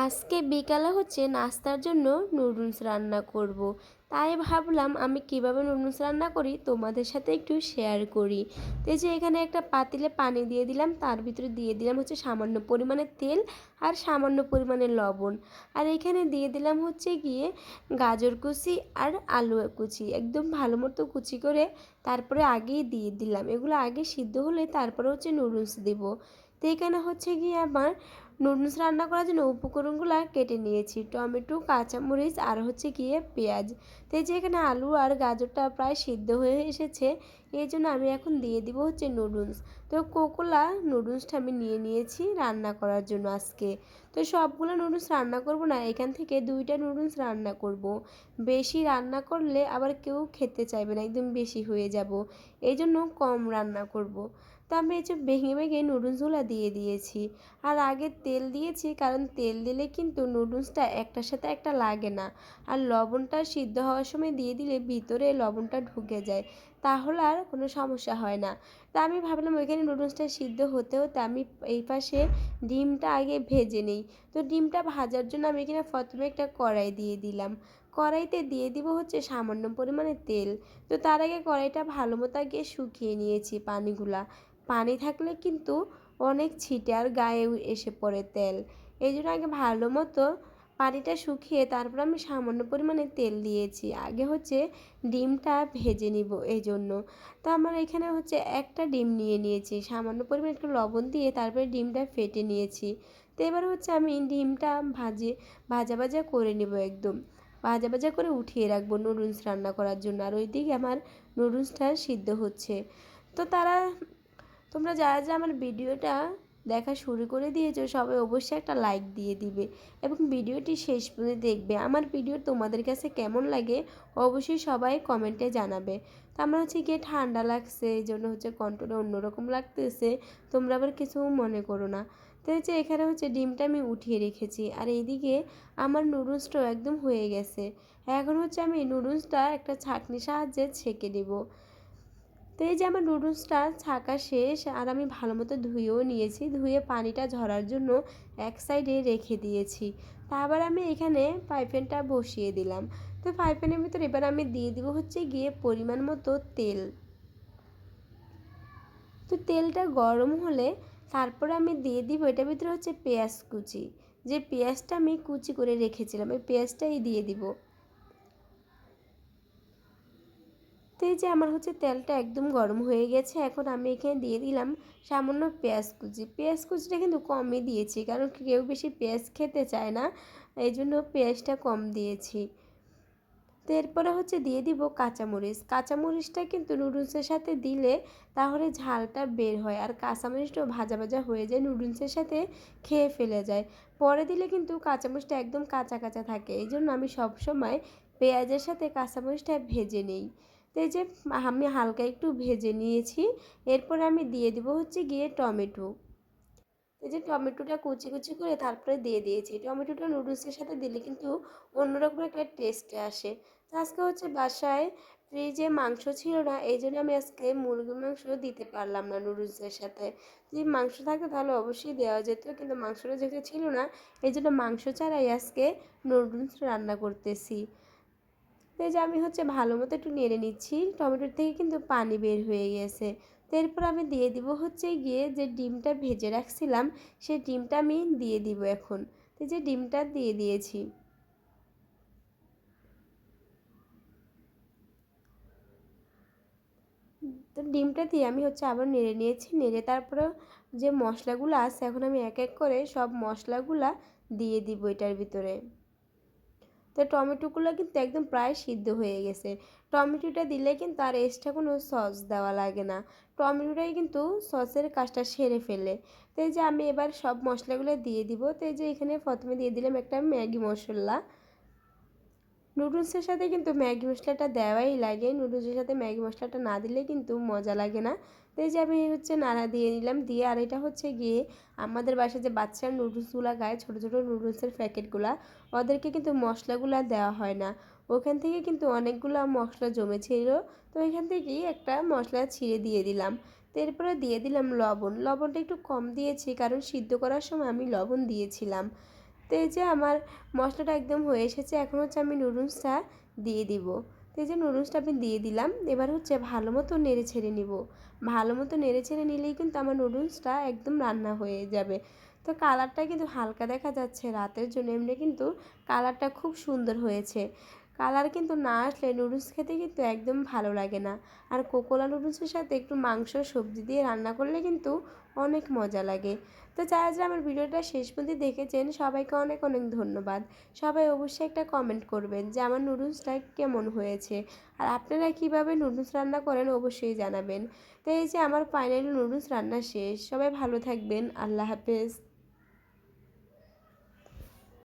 আজকে বিকালে হচ্ছে নাস্তার জন্য নুডলস রান্না করব। তাই ভাবলাম আমি কীভাবে নুডলস রান্না করি তোমাদের সাথে একটু শেয়ার করি। তো যে এখানে একটা পাতিলে পানি দিয়ে দিলাম, তার ভিতরে দিয়ে দিলাম হচ্ছে সামান্য পরিমাণে তেল আর সামান্য পরিমাণে লবণ। আর এখানে দিয়ে দিলাম হচ্ছে গিয়ে গাজর কুচি আর আলু কুচি, একদম ভালো মতো কুচি করে তারপরে আগেই দিয়ে দিলাম। এগুলো আগে সিদ্ধ হলে তারপরে হচ্ছে নুডলস দেবো। তো এখানে হচ্ছে গিয়ে আমার নুডলস রান্না করার জন্য উপকরণগুলো কেটে নিয়েছি। টমেটো, কাঁচামরিচ আর হচ্ছে গিয়ে পেঁয়াজ। তো যে এখানে আলু আর গাজরটা প্রায় সিদ্ধ হয়ে এসেছে। এই জন্য আমি এখন দিয়ে দিব হচ্ছে নুডলস। তো কোকোলা নুডলসটা আমি নিয়ে নিয়েছি রান্না করার জন্য আজকে। তো সবগুলো নুডলস রান্না করব না, এখান থেকে দুইটা নুডলস রান্না করব। বেশি রান্না করলে আবার কেউ খেতে চাইবে না, একদম বেশি হয়ে যাব। এই জন্য কম রান্না করব। তো আমি এই যে ভেঙে ভেঙে নুডলসগুলো দিয়ে দিয়েছি। আর আগে তেল দিয়েছি, কারণ তেল দিলে কিন্তু নুডলসটা একটার সাথে একটা লাগে না। আর লবণটা সিদ্ধ হওয়ার সময় দিয়ে দিলে ভিতরে লবণটা ঢুকে যায়। তাহলে আর কোনো সমস্যা হয় না। তা আমি ভাবলাম ওইখানে নুডলসটা সিদ্ধ হতে হতে আমি এই পাশে ডিমটা আগে ভেজে নিই। তো ডিমটা ভাজার জন্য আমি এখানে প্রথমে একটা কড়াই দিয়ে দিলাম। কড়াইতে দিয়ে দিব হচ্ছে সামান্য পরিমাণে তেল। তো তার আগে কড়াইটা ভালো মতো আগে শুকিয়ে নিয়েছি পানিগুলা। পানি থাকলে কিন্তু অনেক ছিটে আর গায়ে এসে পড়ে তেল। এই জন্য আগে ভালো মতো পানিটা শুকিয়ে তারপর আমি সামান্য পরিমাণে তেল দিয়েছি। আগে হচ্ছে ডিমটা ভেজে নিব এই জন্য তো আমার এখানে হচ্ছে একটা ডিম নিয়ে নিয়েছি। সামান্য পরিমাণে একটু লবণ দিয়ে তারপরে ডিমটা ফেটে নিয়েছি। তো এবার হচ্ছে আমি ডিমটা ভাজে, ভাজা ভাজা করে নেব একদম। ভাজা ভাজা করে উঠিয়ে রাখব নুডলস রান্না করার জন্য। আর ওই ওইদিকে আমার নুডলসটা সিদ্ধ হচ্ছে। তো তারা, তোমরা যারা যারা আমার ভিডিওটা দেখা শুরু করে দিয়েছ, সবাই অবশ্যই একটা লাইক দিয়ে দিবে। এবং ভিডিওটি শেষ পর্যন্ত দেখবে। আমার ভিডিও তোমাদের কাছে কেমন লাগে অবশ্যই সবাই কমেন্টে জানাবে। তো আমার হচ্ছে গিয়ে ঠান্ডা লাগছে, এই জন্য হচ্ছে কণ্ঠটা অন্যরকম লাগতেছে। তোমরা আবার কিছু মনে করো না। তো হচ্ছে এখানে হচ্ছে ডিমটা আমি উঠিয়ে রেখেছি। আর এইদিকে আমার নুডলসটাও একদম হয়ে গেছে। এখন হচ্ছে আমি নুডলসটা একটা ছাঁকনির সাহায্যে ছেঁকে দেবো তো এই যে আমার নুডলসটা ছাকা শেষ আর আমি ভালো মতো ধুয়েও নিয়েছি, ধুয়ে পানিটা ঝরার জন্য এক সাইডে রেখে দিয়েছি। তা আবার আমি এখানে পাইপেনটা বসিয়ে দিলাম। তো পাইপেনের ভিতরে এবার আমি দিয়ে দিব হচ্ছে গিয়ে পরিমাণ মতো তেল। তো তেলটা গরম হলে তারপর আমি দিয়ে দিব এটার ভিতরে হচ্ছে পেঁয়াজ কুচি। যে পেঁয়াজটা আমি কুচি করে রেখেছিলাম, ওই পেঁয়াজটাই দিয়ে দিব। তো যে আমার হচ্ছে তেলটা একদম গরম হয়ে গেছে, এখন আমি এখানে দিয়ে দিলাম সামান্য পেঁয়াজ কুচি। পেঁয়াজ কুচিটা কিন্তু কমই দিয়েছি, কারণ কেউ বেশি পেঁয়াজ খেতে চায় না, এই জন্য পেঁয়াজটা কম দিয়েছি। তো এরপরে হচ্ছে দিয়ে দিব কাঁচামরিচ। কাঁচামরিচটা কিন্তু নুডলসের সাথে দিলে তাহলে ঝালটা বের হয়, আর কাঁচামরিচটাও ভাজা ভাজা হয়ে যায়, নুডলসের সাথে খেয়ে ফেলে যায়। পরে দিলে কিন্তু কাঁচামরিচটা একদম কাঁচা কাঁচা থাকে, এই জন্য আমি সবসময় পেঁয়াজের সাথে কাঁচামরিচটা ভেজে নিই। তো এই যে আমি হালকা একটু ভেজে নিয়েছি। এরপর আমি দিয়ে দেবো হচ্ছে গিয়ে টমেটো। এই যে টমেটোটা কুচি কুচি করে তারপরে দিয়ে দিয়েছি। টমেটোটা নুডলসের সাথে দিলে কিন্তু অন্যরকম একটা টেস্টে আসে। তো আজকে হচ্ছে বাসায় ফ্রিজে মাংস ছিল না, এই জন্য আমি আজকে মুরগির মাংস দিতে পারলাম না নুডলসের সাথে। যদি মাংস থাকতো তাহলে অবশ্যই দেওয়া যেত, কিন্তু মাংসটা যেহেতু ছিল না, এই জন্য মাংস ছাড়াই আজকে নুডলস রান্না করতেছি। তো যে আমি হচ্ছে ভালো মতো একটু নেড়ে নিচ্ছি, টমেটোর থেকে কিন্তু পানি বের হয়ে গেছে। তো এরপর আমি দিয়ে দিব হচ্ছে গিয়ে যে ডিমটা ভেজে রাখছিলাম, সেই ডিমটা আমি দিয়ে দিব এখন। তো যে ডিমটা দিয়ে দিয়েছি। তো ডিমটা দিয়ে আমি হচ্ছে আবার নেড়ে নিয়েছি, নেড়ে তারপরে যে মশলাগুলো আছে, এখন আমি এক এক করে সব মশলাগুলা দিয়ে দিব এটার ভিতরে। তো টমেটোগুলো কিন্তু একদম প্রায় সিদ্ধ হয়ে গেছে। টমেটোটা দিলে কিন্তু আর এক্সট্রা কোনো সস দেওয়া লাগে না। টমেটোটাই কিন্তু সসের কাজটা সেরে ফেলে। তো এই যে আমি এবার সব মশলাগুলো দিয়ে দিব। তো এই যে এখানে প্রথমে দিয়ে দিলাম একটা ম্যাগি মশলা। নুডলসের সাথে কিন্তু ম্যাগি মশলাটা দেওয়াই লাগে। নুডলসের সাথে ম্যাগি মশলাটা না দিলে কিন্তু মজা লাগে না। তো এই যে আমি হচ্ছে নাড়া দিয়ে নিলাম, দিয়ে আর এটা হচ্ছে গিয়ে আমাদের বাসায় যে বাচ্চারা নুডলসগুলো খায়, ছোটো ছোটো নুডলসের প্যাকেটগুলো, ওদেরকে কিন্তু মশলাগুলো দেওয়া হয় না। ওখান থেকে কিন্তু অনেকগুলো মশলা জমেছিল। তো এখান থেকেই একটা মশলা ছিঁড়ে দিয়ে দিলাম। তো এরপরে দিয়ে দিলাম লবণ। লবণটা একটু কম দিয়েছি, কারণ সিদ্ধ করার সময় আমি লবণ দিয়েছিলাম। তো এই যে আমার মশলাটা একদম হয়ে এসেছে, এখন হচ্ছে আমি নুডলসটা দিয়ে দিব। তো এই যে নুডলসটা আমি দিয়ে দিলাম, এবার হচ্ছে ভালো মতো নেড়ে ছেড়ে নিব। ভালো মতো নেড়ে ছেড়ে নিলেই কিন্তু আমার নুডলসটা একদম রান্না হয়ে যাবে। তো কালারটা কিন্তু হালকা দেখা যাচ্ছে রাতের জন্য, এমনি কিন্তু কালারটা খুব সুন্দর হয়েছে। কালার কিন্তু না আসলে নুডলস খেতে কিন্তু একদম ভালো লাগে না। আর কোকোলা নুডলসের সাথে একটু মাংস, সবজি দিয়ে রান্না করলে কিন্তু অনেক মজা লাগে। তো যারা যারা আমার ভিডিওটা শেষ পর্যন্ত দেখেছেন, সবাইকে অনেক অনেক ধন্যবাদ। সবাই অবশ্যই একটা কমেন্ট করবেন যে আমার নুডলসটা কেমন হয়েছে। আর আপনারা কীভাবে নুডলস রান্না করেন অবশ্যই জানাবেন। তো এই যে আমার ফাইনালি নুডলস রান্না শেষ। সবাই ভালো থাকবেন। আল্লাহ হাফেজ।